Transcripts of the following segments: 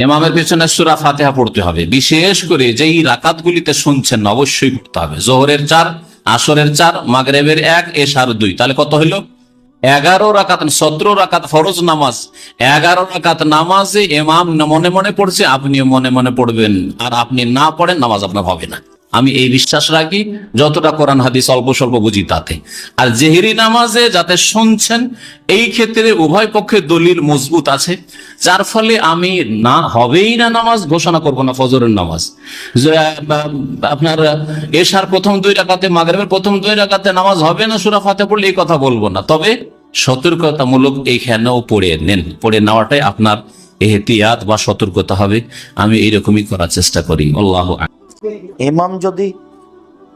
ইমামের পেছনে সুরা ফাতেহা পড়তে হবে। বিশেষ করে যেই রাকাতগুলিতে শুনছেন, অবশ্যই পড়তে হবে। জোহরের চার, আসরের চার, মাগরেবের এক, এশার দুই। তাহলে কত হইল? এগারো রাকাত, সতেরো রাকাত ফরজ নামাজ। এগারো রাকাত নামাজে এমাম মনে মনে পড়ছে, আপনিও মনে মনে পড়বেন। আর আপনি না পড়েন, নামাজ আপনার হবে না। আমি এই বিশ্বাস রাখি, যতটা কোরআন হাদিস অল্প স্বল্প বুঝি তাতে। আর জেহেরি নামাজে যাতে শুনছেন, এই ক্ষেত্রে উভয় পক্ষে দলিল মজবুত আছে, যার ফলে আমি না হবেই না নামাজ, ঘোষণা করব না ফজরের নামাজ। আপনার এশার প্রথম দুই রাকাতে, মাগরিবের প্রথম দুই রাকাতে নামাজ হবে না, সুরা ফাতে পড়লে এই কথা বলব না। তবে সতর্কতামূলক এইখানেও পড়ে নেন, পড়ে নেওয়াটাই আপনার এহতিয়াত বা সতর্কতা হবে। আমি এইরকমই করার চেষ্টা করি। আল্লাহ ইমাম যদি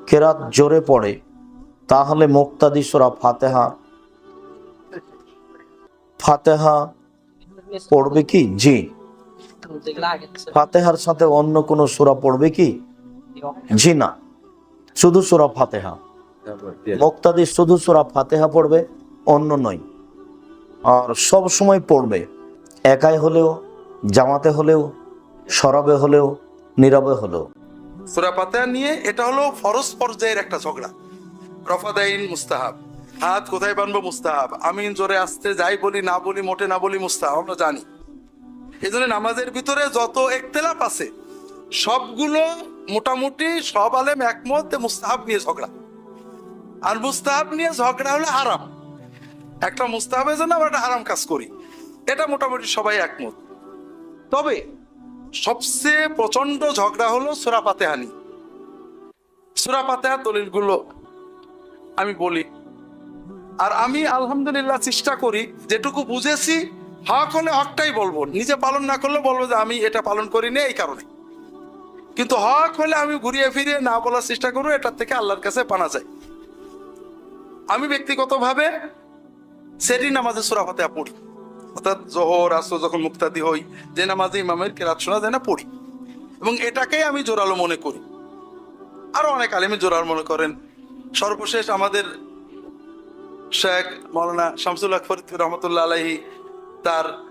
কেরাত জোরে পড়ে, তাহলে মুক্তাদি সুরা ফাতেহা ফাতেহা পড়বে কি? জি। ফাতেহার সাথে অন্য কোনো সুরা পড়বে কি? জি না। শুধু সুরা ফাতেহা। মুক্তাদি শুধু সুরা ফাতেহা পড়বে, অন্য নয়। আর সব সময় পড়বে। একাই হলেও, জামাতে হলেও সরবে হলেও, নীরবে হলেও। সুরা পাতায়া নিয়ে এটা হলো ফরজ পর্যায়ের একটা ঝগড়া। রফাদাইন মুস্তাহাব। হাত কোথায় বানবো মুস্তাহাব? আমিন জোরে আসতে যাই বলি, না বলি, মোটে না বলি মুস্তাহাব, আমরা জানি। এই জন্য নামাজের ভিতরে যত একতেলাপ আছে, সবগুলো মোটামুটি সব আলেম একমত মুস্তাহাব নিয়ে ঝগড়া। আর মুস্তাহাব নিয়ে ঝগড়া হলো হারাম। একটা মুস্তাহাবের জন্য আমরা একটা হারাম কাজ করি। এটা মোটামুটি সবাই একমত। তবে সবচেয়ে প্রচণ্ড ঝগড়া হলো সুরা পাতেহানি সুরা দলিলগুলো আমি বলি। আর আমি আলহামদুলিল্লাহ চেষ্টা করি, যেটুকু বুঝেছি, হক হলে হকটাই বলব। নিজে পালন না করলে বলব যে আমি এটা পালন করিনি এই কারণে। কিন্তু হক হলে আমি ঘুরিয়ে ফিরিয়ে না বলার চেষ্টা করব, এটার থেকে আল্লাহর কাছে পানা যায়। আমি ব্যক্তিগতভাবে সেটি নামাজে সুরা ফাতেহা পড়ি। অর্থাৎ জোহর, আসর যখন মুক্তাদি হই, যে নামাজে ইমামের কেরাত শোনা যায় না, পড়ি। এবং এটাকেই আমি জোরালো মনে করি। আরও অনেক আলেমি জোরাল মনে করেন। সর্বশেষ আমাদের শেখ মৌলানা শামসুল ফরিদ রহমতুল্লাহ আলাহি তার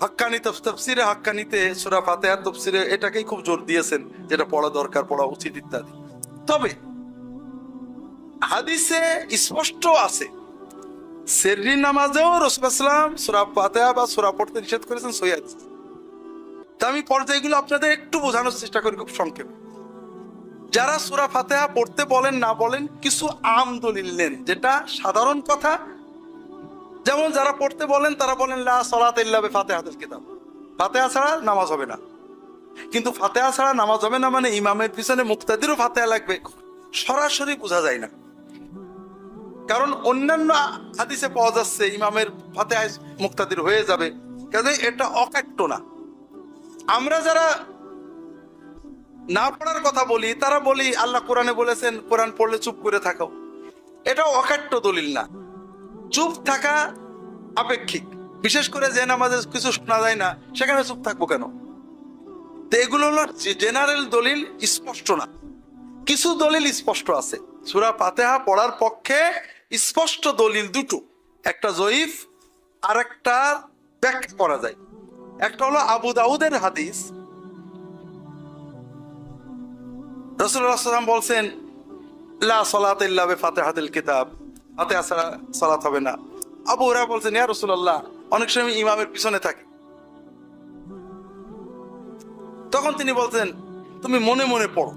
হাক্কানি তফ- তফসিরে হাক্কানিতে সুরা ফাতেহার তফসিরে এটাকেই খুব জোর দিয়েছেন, যেটা পড়া দরকার, পড়া উচিত ইত্যাদি। তবে হাদিসে স্পষ্ট আছে সেররি নামাজেও রসুলাম সুরা পাতেহা বা সুরা পড়তে নিষেধ করেছেন সৈয়াদ তা আমি পর্যায়গুলো আপনাদের একটু বোঝানোর চেষ্টা করি খুব সংক্ষেপে। যারা সুরা ফাতেহা পড়তে বলেন, না বলেন, কিছু আম দলিল নেন, যেটা সাধারণ কথা। যেমন যারা পড়তে বলেন, তারা বলেন, লা সলাত ইল্লাবে ফাতেহাতুল কিতাব। ছাড়া নামাজ হবে না। কিন্তু ফাতেহা ছাড়া নামাজ হবে না মানে ইমামের পিছনে মুক্তাদিরও ফাতেহা লাগবে। সরাসরি বোঝা যায় না। কারণ অন্যান্য হাদিসে পাওয়া যাচ্ছে, ইমামের ফাতে মুক্তাদির হয়ে যাবে। কাজে এটা অকাট্য না। আমরা যারা না পড়ার কথা বলি, তারা বলি, আল্লাহ কোরআনে বলেছেন, কোরআন পড়লে চুপ করে থাকো। এটা অকাট্য দলিল না। চুপ থাকা আপেক্ষিক। বিশেষ করে যে নামাজে কিছু শোনা যায় না, সেখানে চুপ থাকব কেন? তো এগুলো হলো জেনারেল দলিল স্পষ্ট না। কিছু দলিল স্পষ্ট আছে। সুরা পাতেহা পড়ার পক্ষে স্পষ্ট দলিল দুটো। একটা জয়ীফ আর একটা ব্যাখ্যা করা যায়। একটা হলো আবু দাউদের হাদিস। রসুল্লাহ বলছেন, লা বে ফাতেহাতুল কিতাব। ফাতেহা ছাড়া সালাত হবে না। আবু হুরা বলছেন, ইয়া রাসূলুল্লাহ, অনেক সময় ইমামের পিছনে থাকি। তখন তিনি বলছেন, তুমি মনে মনে পড়ো।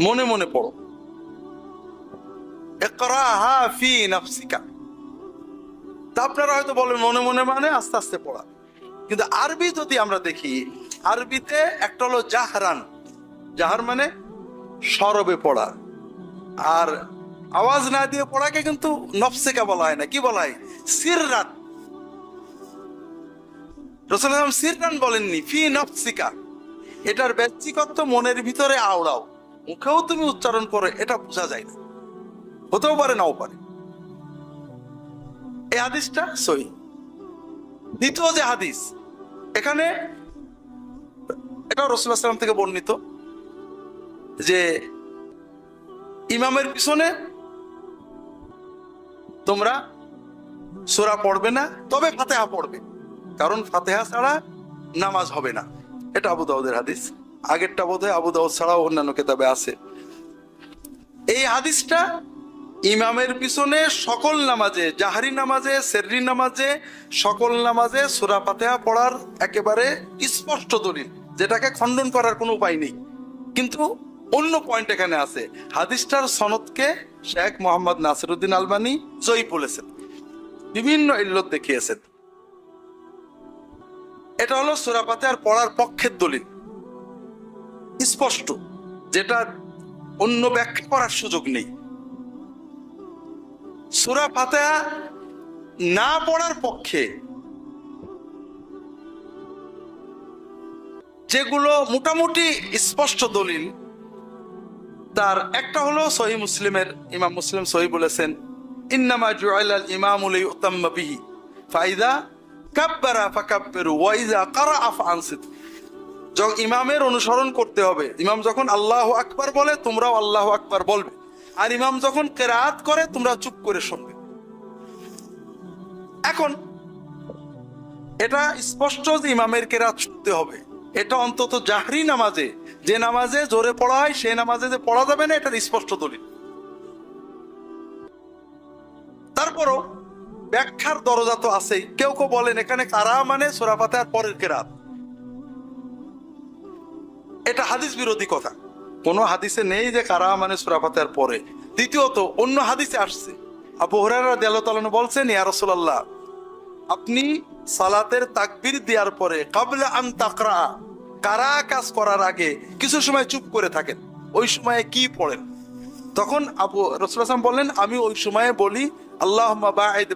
মনে মনে পড়ো। ইকরাহা ফি নাফসিকা। তা আপনারা হয়তো বলেন মনে মনে মানে আস্তে আস্তে পড়া। কিন্তু আরবি যদি আমরা দেখি, আরবিতে একটা হলো জাহরান। জাহার মানে সরবে পড়া। আর আওয়াজ না দিয়ে পড়াকে কিন্তু নফসিকা বলা হয় না। কি বলা হয়? সিররান। রসুলাম সিররান বলেননি, ফি নফসিকা। এটার ব্যক্তিগত মনের ভিতরে আওড়াও। মুখেও তুমি উচ্চারণ করো, এটা বোঝা যায় না। হতেও পারে, নাও পারে। এই হাদিসটা সই দ্বিতীয় যে হাদিস, এখানে এটা রসুল্লাহ সাল্লাম থেকে বর্ণিত যে ইমামের পিছনে তোমরা সোরা পড়বে না, তবে ফাতেহা পড়বে। কারণ ফাতেহা ছাড়া নামাজ হবে না। এটা আবু দাউদের হাদিস। আগেরটা বোধহয় আবু দাউদ ছাড়াও অন্যান্য কেতাবে আছে। এই হাদিসটা ইমামের পিছনে সকল নামাজে, জাহারি নামাজে, সেররি নামাজে, সকল নামাজে সুরা ফাতেহা পড়ার একেবারে স্পষ্ট দলিল, যেটাকে খণ্ডন করার কোনো উপায় নেই। কিন্তু অন্য পয়েন্ট এখানে আছে। হাদিসটার সনদকে শেখ মোহাম্মদ নাসিরুদ্দিন আলবানি জয়ী বলেছেন। বিভিন্ন ইল্লত দেখিয়েছেন। এটা হলো সুরা ফাতেহার পড়ার পক্ষের দলিল। স্পষ্ট, যেটা অন্য ব্যাখ্যা করার সুযোগ নেই। সুরা ফাতেহা না পড়ার পক্ষে যেগুলো মোটামুটি স্পষ্ট দলিল, তার একটা হলো সহি মুসলিমের, ইমাম মুসলিম সহি বলেছেন, ইন্নামা জুআইলাল ইমামু লিয়ুতাম্মা বিহি, ফাইদা কাব্বারা ফাকাব্বিরু ওয়া ইযা কারাআ ফাআনসিত যখন ইমামের অনুসরণ করতে হবে, ইমাম যখন আল্লাহ আকবার বলে, তোমরাও আল্লাহ আকবার বলবে। আর ইমাম যখন কেরাত করে, তোমরা চুপ করে শুনবে। এখন, এটা স্পষ্ট যে ইমামের কেরাত শুনতে হবে। এটা অন্তত জাহরি নামাজে, যে নামাজে জোরে পড়া হয়, সেই নামাজে যে পড়া যাবে না, এটার স্পষ্ট দলিল। তারপরও ব্যাখ্যার দরজা তো আছেই। কেউ কেউ বলেন, এখানে কারা মানে আর পরের কেরাত। এটা হাদিস বিরোধী কথা। কোনো হাদিসে নেই যে কারা মানে সুরাফাতের পরে। দ্বিতীয়ত, অন্য হাদিসে আসছে। আবু হরারা দেয়ালতালন বলছেন, ইয়া রাসূলুল্লাহ, আপনি সালাতের তাকবীর দেওয়ার পরে কাবলা আন তাকরা, কারা কাজ করার আগে কিছু সময় চুপ করে থাকেন। ওই সময়ে কি পড়েন? তখন আবু রসুল আসলাম বললেন, আমি ওই সময়ে বলি আল্লাহ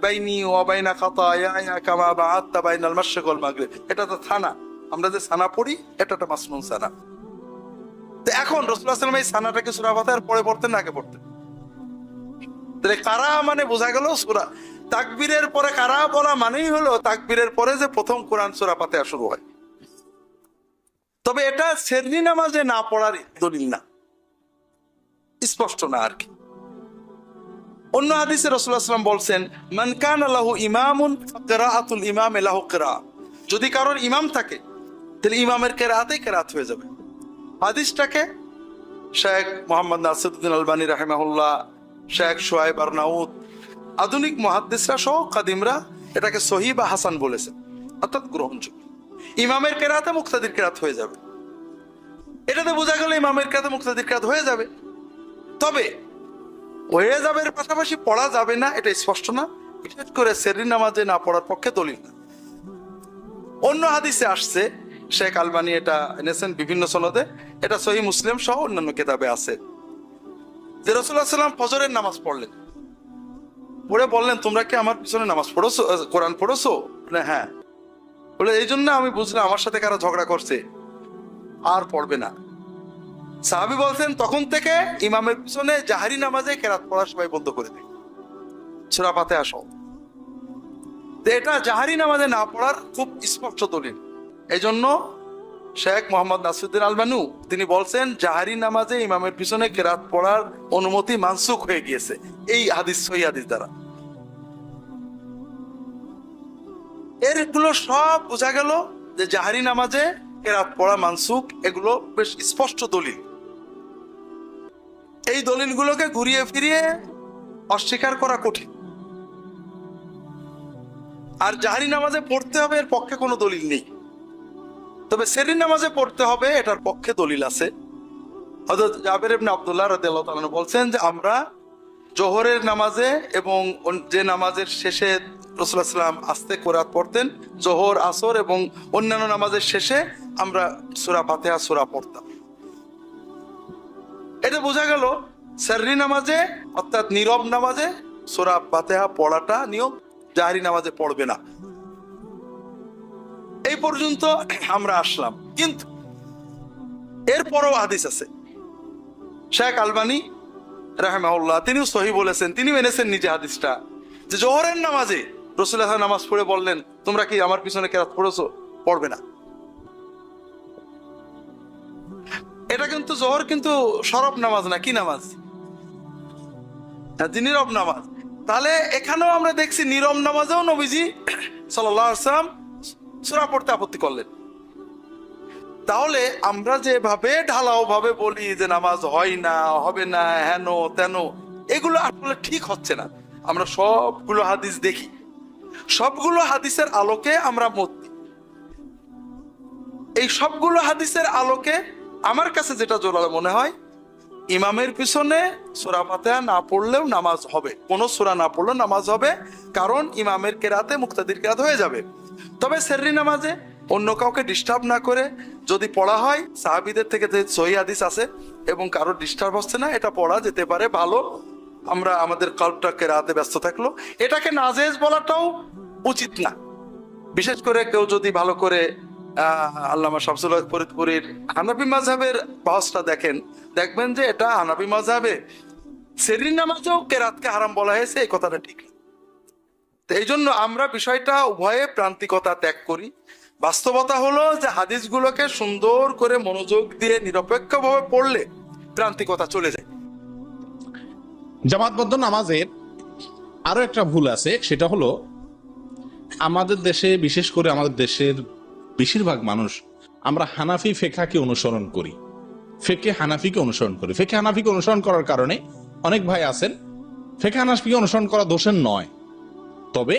বাইনি ওয়া বাইনা খাতায়া কামা বাআত্তা বাইনাল মাশরিক ওয়াল মাগরিব। এটা তো থানা। আমরা যে সানা পড়ি এটা একটা মাসনুন সানা। এখন রসুল্লাহ সাল্লাম এই সানাটাকে সুরা ফাতাহার পরে পড়তেন আগে পড়তেন। তাহলে কারা মানে বোঝা গেল সুরা তাকবীরের পরে কারা বলা মানেই হলো তাকবীরের পরে যে প্রথম কোরআন সুরা ফাতেহা শুরু হয়। তবে এটা সেরনি নামাজে না পড়ার দলিল না। স্পষ্ট না আর কি। অন্য হাদিসে রসুল্লাহ সাল্লাম বলছেন, মান কান আল্লাহু ইমামুন কেরাআতুল ইমাম এলাহু কেরা যদি কারোর ইমাম থাকে, তাহলে ইমামের কেরাতেই কেরাত হয়ে যাবে। হাদিসটাকে শেখ মোহাম্মদ নাসিরুদ্দিন আলবানী রাহেমাহুল্লাহ, শেখ সোহেব আর নাউদ আধুনিক মহাদ্দিসরা সহ কাদিমরা এটাকে সহি বা হাসান বলেছেন অর্থাৎ গ্রহণযোগ্য। ইমামের কেরাতে মুক্তাদির কেরাত হয়ে যাবে। এটাতে বোঝা গেল ইমামের কেরাতে মুক্তাদির কেরাত হয়ে যাবে। তবে হয়ে যাবে এর পাশাপাশি পড়া যাবে না, এটা স্পষ্ট না। বিশেষ করে সেরি নামাজে না পড়ার পক্ষে দলিল না। অন্য হাদিসে আসছে শেখ আলবানি এটা এনেছেন বিভিন্ন সনদে। এটা সহি মুসলিম সহ অন্যান্য কেতাবে আছে। যে রসুল্লাহ সাল্লাম ফজরের নামাজ পড়লেন। পড়ে বললেন, তোমরা কি আমার পিছনে নামাজ পড়েছো? কোরআন পড়েছো? হ্যাঁ। বলে, এই জন্য আমি বুঝলাম আমার সাথে কারা ঝগড়া করছে। আর পড়বে না। সাহাবি বলছেন, তখন থেকে ইমামের পিছনে জাহারি নামাজে কেরাত পড়া সবাই বন্ধ করে দেয় ছোড়া পাতে আসো। এটা জাহারি নামাজে না পড়ার খুব স্পষ্ট দলিল। এই জন্য শেখ মোহাম্মদ নাসিরুদ্দিন আলমানু তিনি বলছেন, জাহারি নামাজে ইমামের পিছনে কেরাত পড়ার অনুমতি মানসুখ হয়ে গিয়েছে। এই হাদিস, সহি হাদিস দ্বারা। এরগুলো সব বোঝা গেল যে জাহারি নামাজে কেরাত পড়া মানসুখ, এগুলো বেশ স্পষ্ট দলিল। এই দলিলগুলোকে ঘুরিয়ে ফিরিয়ে অস্বীকার করা কঠিন। আর জাহারি নামাজে পড়তে হবে, এর পক্ষে কোনো দলিল নেই। তবে সেরি নামাজে পড়তে হবে, এটার পক্ষে দলিল আছে। হযরত জাবের ইবনে আব্দুল্লাহ রাদিয়াল্লাহু বলছেন যে, আমরা জোহরের নামাজে এবং যে নামাজের শেষে রসুল্লাহ সাল্লাম আস্তে কোরআত পড়তেন, জোহর, আসর এবং অন্যান্য নামাজের শেষে আমরা সূরা ফাতিহা, সূরা পড়তাম। এটা বোঝা গেল, সাররি নামাজে অর্থাৎ নীরব নামাজে সূরা ফাতিহা পড়াটা নিয়ম, জাহারি নামাজে পড়বে না। এই পর্যন্ত আমরা আসলাম। কিন্তু এরপরও হাদিস আছে। শেখ আলবানি রাহেমাউল্লাহ তিনিও সহি বলেছেন তিনি এনেছেন নিজে হাদিসটা। যে জোহরের নামাজে রসুল্লাহ নামাজ পড়ে বললেন তোমরা কি আমার পিছনে কেরাত পড়েছো পড়বে না। এটা কিন্তু জোহর কিন্তু সরব নামাজ না কি নামাজ? হ্যাঁ, নীরব নামাজ। তাহলে এখানেও আমরা দেখছি নীরব নামাজেও নবীজি সাল্লাম সুরা পড়তে আপত্তি করলেন। তাহলে আমরা যেভাবে ঢালাও ভাবে বলি যে নামাজ হয় না, হবে না, হেন, তেন, এগুলো আসলে ঠিক হচ্ছে না। আমরা সবগুলো হাদিস দেখি। সবগুলো হাদিসের আলোকে আমরা মত এই সবগুলো হাদিসের আলোকে আমার কাছে যেটা জোরালো মনে হয়, ইমামের পিছনে সুরা ফাতেহা না পড়লেও নামাজ হবে। কোন সোরা না পড়লেও নামাজ হবে, কারণ ইমামের কেরাতে, মুক্তাদির কেরাত হয়ে যাবে। তবে সেররি নামাজে অন্য কাউকে ডিস্টার্ব না করে যদি পড়া হয়, সাহাবিদের থেকে যে সহি হাদিস আছে এবং কারোর ডিস্টার্ব হচ্ছে না, এটা পড়া যেতে পারে, ভালো। আমরা আমাদের কল্পটা কেরাতে ব্যস্ত থাকল। এটাকে নাজেজ বলাটাও উচিত না। বিশেষ করে কেউ যদি ভালো করে আল্লামা শামসুল ফরিদপুরীর হানাবি মাঝহের বাহসটা দেখেন, দেখবেন যে এটা হানাবি মাঝহাবে সেরিন নামাজেও কেরাতকে হারাম বলা হয়েছে, এই কথাটা ঠিক। তো এই জন্য আমরা বিষয়টা উভয়ে প্রান্তিকতা ত্যাগ করি। বাস্তবতা হলো যে হাদিসগুলোকে সুন্দর করে মনোযোগ দিয়ে নিরপেক্ষভাবে পড়লে প্রান্তিকতা চলে যায়। জামাতবদ্ধ নামাজের আরও একটা ভুল আছে, সেটা হলো আমাদের দেশে, বিশেষ করে আমাদের দেশের বেশিরভাগ মানুষ, আমরা হানাফি ফেকাকে অনুসরণ করি। ফেকে হানাফিকে অনুসরণ করি। ফেকে হানাফিকে অনুসরণ করার কারণে অনেক ভাই আছেন, ফেকে হানাফিকে অনুসরণ করা দোষের নয়। তবে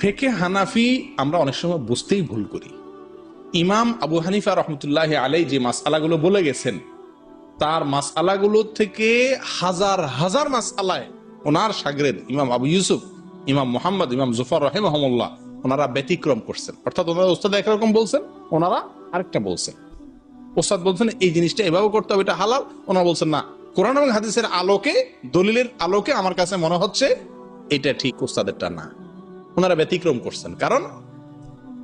ফেকে হানাফি আমরা অনেক সময় বুঝতেই ভুল করি। ইমাম আবু হানিফা রহমতুল্লাহ আলাই যে মাসালাগুলো বলে গেছেন, তার মাসালাগুলো থেকে হাজার হাজার মাসালায় ওনার সাগরের ইমাম আবু ইউসুফ, ইমাম মোহাম্মদ, ইমাম জুফার রহেমহমুল্লাহ ওনারা ব্যতিক্রম করছেন। অর্থাৎ ওনারা ওস্তাদ একরকম বলছেন, ওনারা আরেকটা বলছেন। ওস্তাদ বলছেন, এই জিনিসটা এভাবে করতে হবে, এটা হালাল। ওনারা বলছেন, না, কোরআন এবং হাদিসের আলোকে, দলিলের আলোকে আমার কাছে মনে হচ্ছে এটা ঠিক ওস্তাদেরটা না। ওনারা ব্যতিক্রম করছেন। কারণ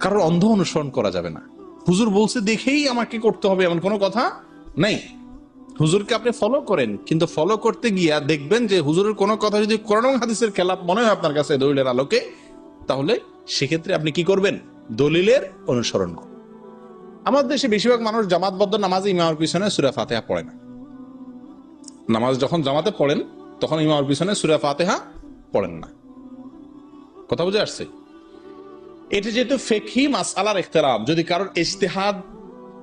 কারোর অন্ধ অনুসরণ করা যাবে না। হুজুর বলছে, দেখেই আমাকে করতে হবে এমন কোনো কথা নেই। হুজুরকে আপনি ফলো করেন, কিন্তু ফলো করতে গিয়া দেখবেন যে হুজুরের কোনো কথা যদি কোরআন হাদিসের খেলাপ মনে হয় আপনার কাছে দলিলের আলোকে, তাহলে সেক্ষেত্রে আপনি কি করবেন? দলিলের অনুসরণ করুন। আমাদের দেশে বেশিরভাগ মানুষ জামাতবদ্ধ নামাজে ইমামের পিছনে সুরা ফাতেহা পড়ে না। নামাজ যখন জামাতে পড়েন, তখন ইমামের পিছনে সুরা ফাতেহা পড়েন না। কথা বুঝে আসছে? এটা যেহেতু ফেকি মাসালার ইখতিলাফ যদি কারোর ইজতিহাদ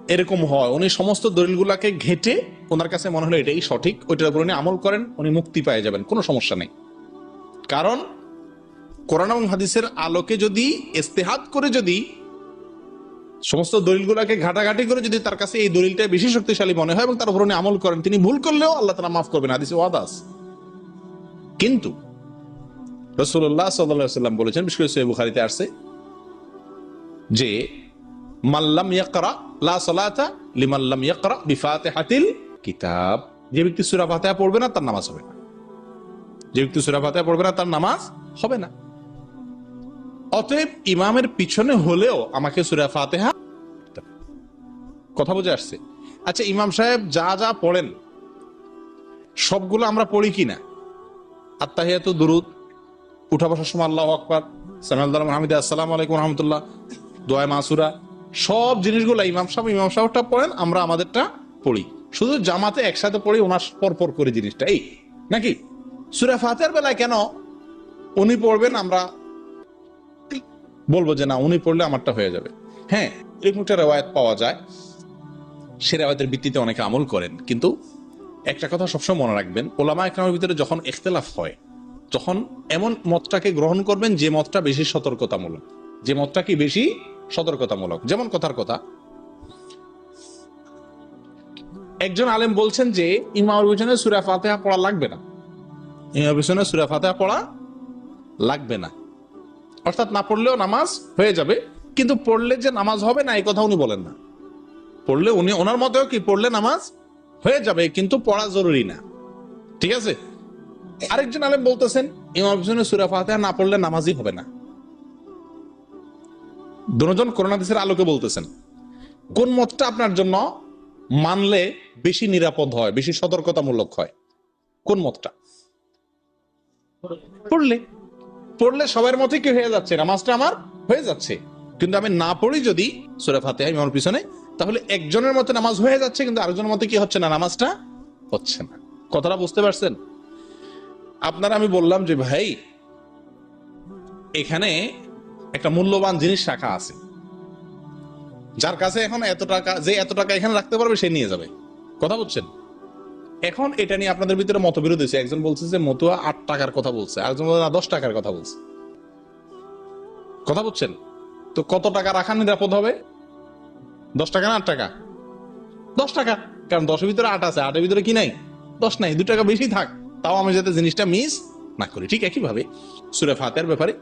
এরকম হয়, উনি সমস্ত দলিলগুলাকে ঘেটে ওনার কাছে মনে হলো এটাই সঠিক, ওইটার উপর উনি আমল করেন, উনি মুক্তি পেয়ে যাবেন, কোনো সমস্যা নেই। কারণ কোরআন এবং হাদিসের আলোকে যদি ইস্তেহাদ করে যদি, সমস্ত দলিলগুলাকে ঘাটাঘাটি করে যদি তার কাছে এই দলিলটা বেশি শক্তিশালী মনে হয় এবং তার উপর উনি আমল করেন, তিনি ভুল করলেও আল্লাহ তারা মাফ করবেন, হাদিসে ওয়াদাস কিন্তু রসুল্লাহ সাল্লাম বলেছেন বুখারীতে আসছে যে মাল্লাম ইয়াকরা লা সালাতা ইয়াকরা বিফাতিহাতিল কিতাব। যে ব্যক্তি সূরা ফাতিহা পড়বে না, তার নামাজ হবে না। যে ব্যক্তি সূরা ফাতিহা পড়বে না, তার নামাজ হবে না। অতএব ইমামের পিছনে হলেও আমাকে সূরা ফাতিহা কথা বুঝে আসছে? আচ্ছা ইমাম সাহেব যা যা পড়েন, সবগুলো আমরা পড়ি কিনা? আত্মাহিয়াতু দুরুদ উঠা বসার সময় আল্লাহ আকবর। সামিয়াল হামিদ, আসসালাম আলাইকুম রহমতুল্লাহ। দোয়া মাসুরা। সব জিনিসগুলো ইমাম সাহেব, ইমাম সাহেবটা পড়েন, আমরা আমাদেরটা পড়ি। শুধু জামাতে একসাথে পড়ি, ওনার পর পর করে জিনিসটা। এই, নাকি? সুরা ফাতের বেলায় কেন উনি পড়বেন, আমরা বলব যে না, উনি পড়লে আমারটা হয়ে যাবে। হ্যাঁ এরকম একটা রেওয়ায়ত পাওয়া যায়। সে রেওয়ায়তের ভিত্তিতে অনেকে আমল করেন। কিন্তু একটা কথা সবসময় মনে রাখবেন ওলামা একরামের ভিতরে যখন ইখতলাফ হয় তখন এমন মতটাকে গ্রহণ করবেন যে মতটা বেশি সতর্কতামূলক, যে মতটা কি বেশি সতর্কতামূলক? যেমন কথার কথা। একজন আলেম বলছেন যে ইমামের পিছনে সুরা ফাতেহা পড়া লাগবে না। ইমামের পিছনে সুরা ফাতেহা পড়া লাগবে না। অর্থাৎ না পড়লেও নামাজ হয়ে যাবে, কিন্তু পড়লে যে নামাজ হবে না এই কথা উনি বলেন না। পড়লে উনি, ওনার মতেও কি, পড়লে নামাজ হয়ে যাবে, কিন্তু পড়া জরুরি না। ঠিক আছে? আরেকজন আলেম বলতেছেন, ইমাম পিছনে সুরা ফাতিহা না পড়লে নামাজই হবে না। দুজন করোনাদিসের আলোকে বলতেছেন, কোন মতটা আপনার জন্য মানলে বেশি নিরাপদ হয়, বেশি সতর্কতামূলক হয়? কোন মতটা? পড়লে পড়লে সবার মতে কি হয়ে যাচ্ছে? নামাজটা আমার হয়ে যাচ্ছে। কিন্তু আমি না পড়ি যদি সুরা ফাতিহা ইমামের পিছনে, তাহলে একজনের মতে নামাজ হয়ে যাচ্ছে, কিন্তু আরেকজনের মতে কি হচ্ছে না? নামাজটা হচ্ছে না। কথাটা বুঝতে পারছেন? আপনারা আমি বললাম যে, ভাই, এখানে একটা মূল্যবান জিনিস রাখা আছে। যার কাছে এখন এত টাকা, যে এত টাকা এখানে রাখতে পারবে, সে নিয়ে যাবে। কথা বলছেন? এখন এটা নিয়ে আপনাদের ভিতরে মতবিরোধ হয়েছে। একজন বলছে যে, মতুয়া আট টাকার কথা বলছে। আরেকজন বলছে, না, দশ টাকার কথা বলছে। কথা বলছেন? তো কত টাকা রাখা নিরাপদ হবে? দশ টাকা না আট টাকা? দশ টাকা। কারণ দশের ভিতরে আট আছে, আটের ভিতরে কি নাই? দশ নাই, দু টাকা বেশি থাক। তাও আমি যাতে জিনিসটা মিস না করি। ঠিক একইভাবে সুরে ফাতের ব্যাপারে